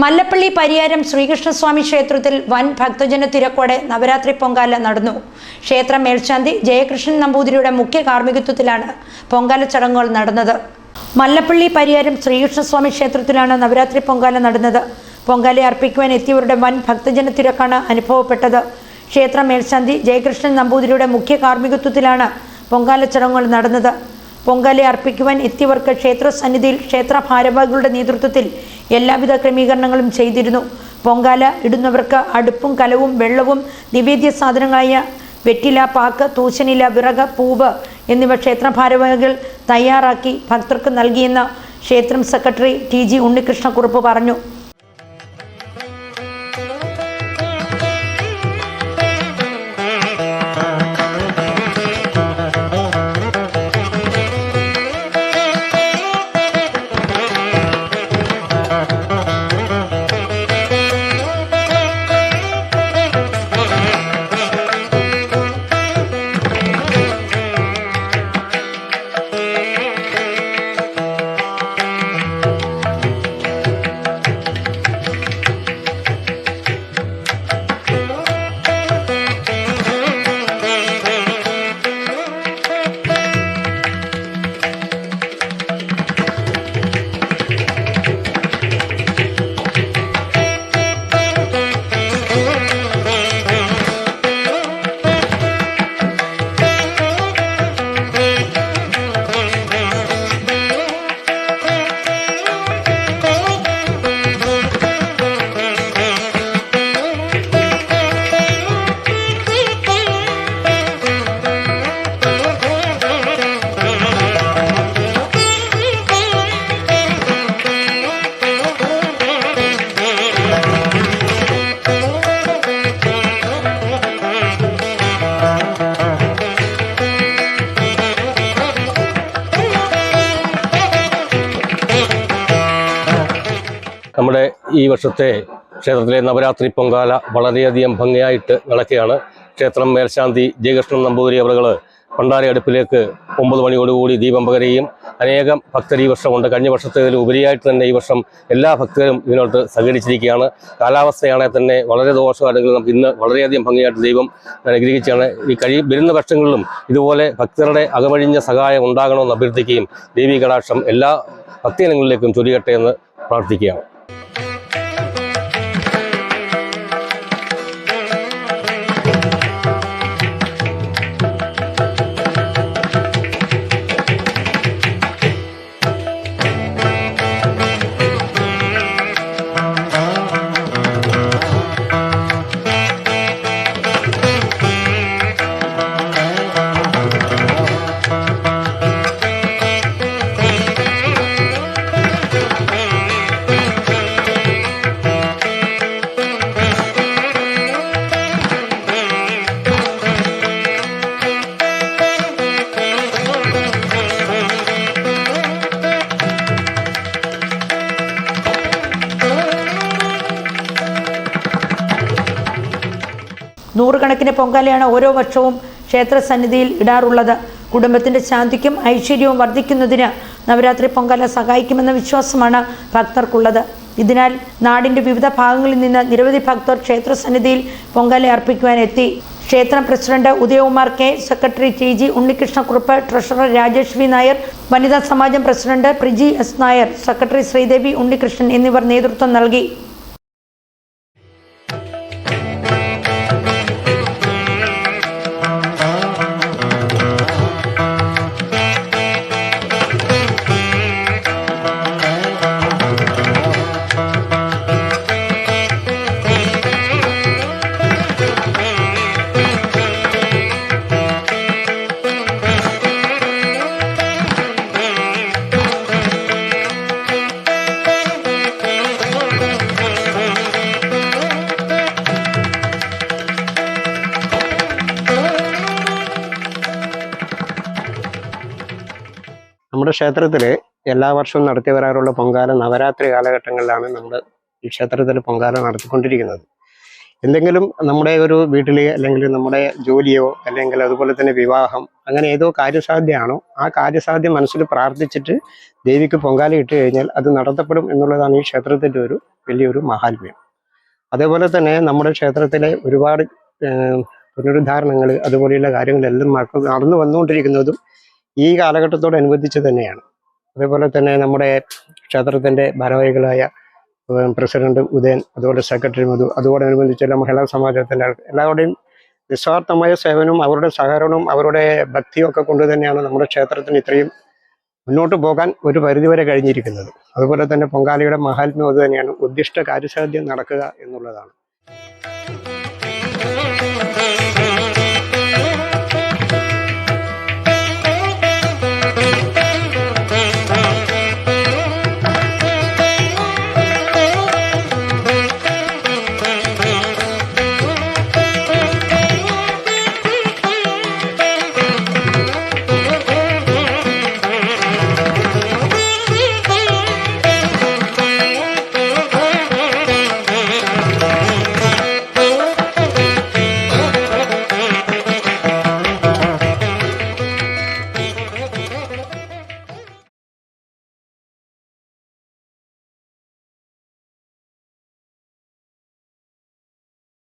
മല്ലപ്പള്ളി പരിയാരം ശ്രീകൃഷ്ണസ്വാമി ക്ഷേത്രത്തിൽ വൻ ഭക്തജന തിരക്കോടെ നവരാത്രി പൊങ്കാല നടന്നു. ക്ഷേത്ര മേൽശാന്തി ജയകൃഷ്ണൻ നമ്പൂതിരിയുടെ മുഖ്യ കാർമ്മികത്വത്തിലാണ് പൊങ്കാല ചടങ്ങുകൾ നടന്നത്. മല്ലപ്പള്ളി പരിയാരം ശ്രീകൃഷ്ണസ്വാമി ക്ഷേത്രത്തിലാണ് നവരാത്രി പൊങ്കാല നടന്നത്. പൊങ്കാല അർപ്പിക്കുവാൻ എത്തിയവരുടെ വൻ ഭക്തജന തിരക്കാണ് അനുഭവപ്പെട്ടത്. ക്ഷേത്ര മേൽശാന്തി ജയകൃഷ്ണൻ നമ്പൂതിരിയുടെ മുഖ്യ കാർമ്മികത്വത്തിലാണ് പൊങ്കാല ചടങ്ങുകൾ നടന്നത്. പൊങ്കാല അർപ്പിക്കുവാൻ എത്തിയവർക്ക് ക്ഷേത്ര സന്നിധിയിൽ ക്ഷേത്ര ഭാരവാഹികളുടെ നേതൃത്വത്തിൽ എല്ലാവിധ ക്രമീകരണങ്ങളും ചെയ്തിരുന്നു. പൊങ്കാല ഇടുന്നവർക്ക് അടുപ്പും കലവും വെള്ളവും നിവേദ്യ സാധനങ്ങളായ വെറ്റില പാക്ക് തൂശനില വിറക് പൂവ് എന്നിവ ക്ഷേത്ര ഭാരവാഹികൾ തയ്യാറാക്കി ഭക്തർക്ക് നൽകിയെന്ന് ക്ഷേത്രം സെക്രട്ടറി ടി ജി ഉണ്ണികൃഷ്ണക്കുറുപ്പ് പറഞ്ഞു. ഈ വർഷത്തെ ക്ഷേത്രത്തിലെ നവരാത്രി പൊങ്കാല വളരെയധികം ഭംഗിയായിട്ട് നടക്കുകയാണ് ക്ഷേത്രം മേൽശാന്തി ജയകൃഷ്ണൻ നമ്പൂതിരി അവറുകൾ പണ്ടാരയടുപ്പിലേക്ക് ഒമ്പത് മണിയോടുകൂടി ദീപം പകരുകയും അനേകം ഭക്തർ ഈ വർഷമുണ്ട്. കഴിഞ്ഞ വർഷത്തേതിൽ ഉപരിയായിട്ട് തന്നെ ഈ വർഷം എല്ലാ ഭക്തരും ഇതിനോട്ട് സഹകരിച്ചിരിക്കുകയാണ്. കാലാവസ്ഥയാണെങ്കിൽ തന്നെ വളരെ ദോഷമാണെങ്കിൽ നമുക്ക് ഇന്ന് വളരെയധികം ഭംഗിയായിട്ട് ദൈവം അനുഗ്രഹിച്ചാണ് ഈ കഴി വരുന്ന വർഷങ്ങളിലും ഇതുപോലെ ഭക്തരുടെ അകമഴിഞ്ഞ സഹായം ഉണ്ടാകണമെന്ന് അഭ്യർത്ഥിക്കുകയും ദേവീ കടാക്ഷം എല്ലാ ഭക്തജനങ്ങളിലേക്കും ചൊരിയട്ടെ എന്ന് പ്രാർത്ഥിക്കുകയാണ്. നൂറുകണക്കിന് പൊങ്കാലയാണ് ഓരോ വർഷവും ക്ഷേത്ര സന്നിധിയിൽ ഇടാറുള്ളത്. കുടുംബത്തിന്റെ ശാന്തിക്കും ഐശ്വര്യവും വർദ്ധിക്കുന്നതിന് നവരാത്രി പൊങ്കാല സഹായിക്കുമെന്ന വിശ്വാസമാണ് ഭക്തർക്കുള്ളത്. ഇതിനാൽ നാടിന്റെ വിവിധ ഭാഗങ്ങളിൽ നിന്ന് നിരവധി ഭക്തർ ക്ഷേത്ര സന്നിധിയിൽ പൊങ്കാല അർപ്പിക്കുവാൻ എത്തി. ക്ഷേത്രം president Udayakumar K secretary T G Unnikrishnakkurup treasurer Rajesh V Nair വനിതാ സമാജം president Priji S Nair secretary Sreedevi Unnikrishnan എന്നിവർ നേതൃത്വം നൽകി. ക്ഷേത്രത്തിൽ എല്ലാ വർഷവും നടത്തി വരാറുള്ള പൊങ്കാല നവരാത്രി കാലഘട്ടങ്ങളിലാണ് നമ്മൾ ഈ ക്ഷേത്രത്തിൽ പൊങ്കാല നടത്തിക്കൊണ്ടിരിക്കുന്നത്. എന്തെങ്കിലും നമ്മുടെ ഒരു വീട്ടിൽ അല്ലെങ്കിൽ നമ്മുടെ ജോലിയോ അല്ലെങ്കിൽ അതുപോലെ തന്നെ വിവാഹം അങ്ങനെ ഏതോ കാര്യസാധ്യമാണോ ആ കാര്യസാധ്യം മനസ്സിൽ പ്രാർത്ഥിച്ചിട്ട് ദേവിക്ക് പൊങ്കാല ഇട്ട് കഴിഞ്ഞാൽ അത് നടത്തപ്പെടും എന്നുള്ളതാണ് ഈ ക്ഷേത്രത്തിന്റെ ഒരു വലിയൊരു മഹാത്മ്യം. അതേപോലെ തന്നെ നമ്മുടെ ക്ഷേത്രത്തിലെ ഒരുപാട് പുനരുദ്ധാരണങ്ങൾ അതുപോലെയുള്ള കാര്യങ്ങളെല്ലാം നടന്നു വന്നുകൊണ്ടിരിക്കുന്നതും ഈ കാലഘട്ടത്തോടനുബന്ധിച്ച് തന്നെയാണ്. അതേപോലെ തന്നെ നമ്മുടെ ക്ഷേത്രത്തിന്റെ ഭാരവാഹികളായ പ്രസിഡന്റ് ഉദയൻ അതുപോലെ സെക്രട്ടറി മധു അതോടനുബന്ധിച്ചുള്ള മഹിളാ സമാജത്തിന്റെ ആൾ- എല്ലാവരുടെയും നിസ്വാർത്ഥമായ സേവനവും അവരുടെ സഹകരണവും അവരുടെ ഭക്തിയും ഒക്കെ കൊണ്ട് തന്നെയാണ് നമ്മുടെ ക്ഷേത്രത്തിന് ഇത്രയും മുന്നോട്ട് പോകാൻ ഒരു പരിധിവരെ കഴിഞ്ഞിരിക്കുന്നത്. അതുപോലെ തന്നെ പൊങ്കാലയുടെ മഹാത്മ്യം അത് തന്നെയാണ്. ഉദ്ദിഷ്ട കാര്യസാധ്യം നടക്കുക എന്നുള്ളതാണ്.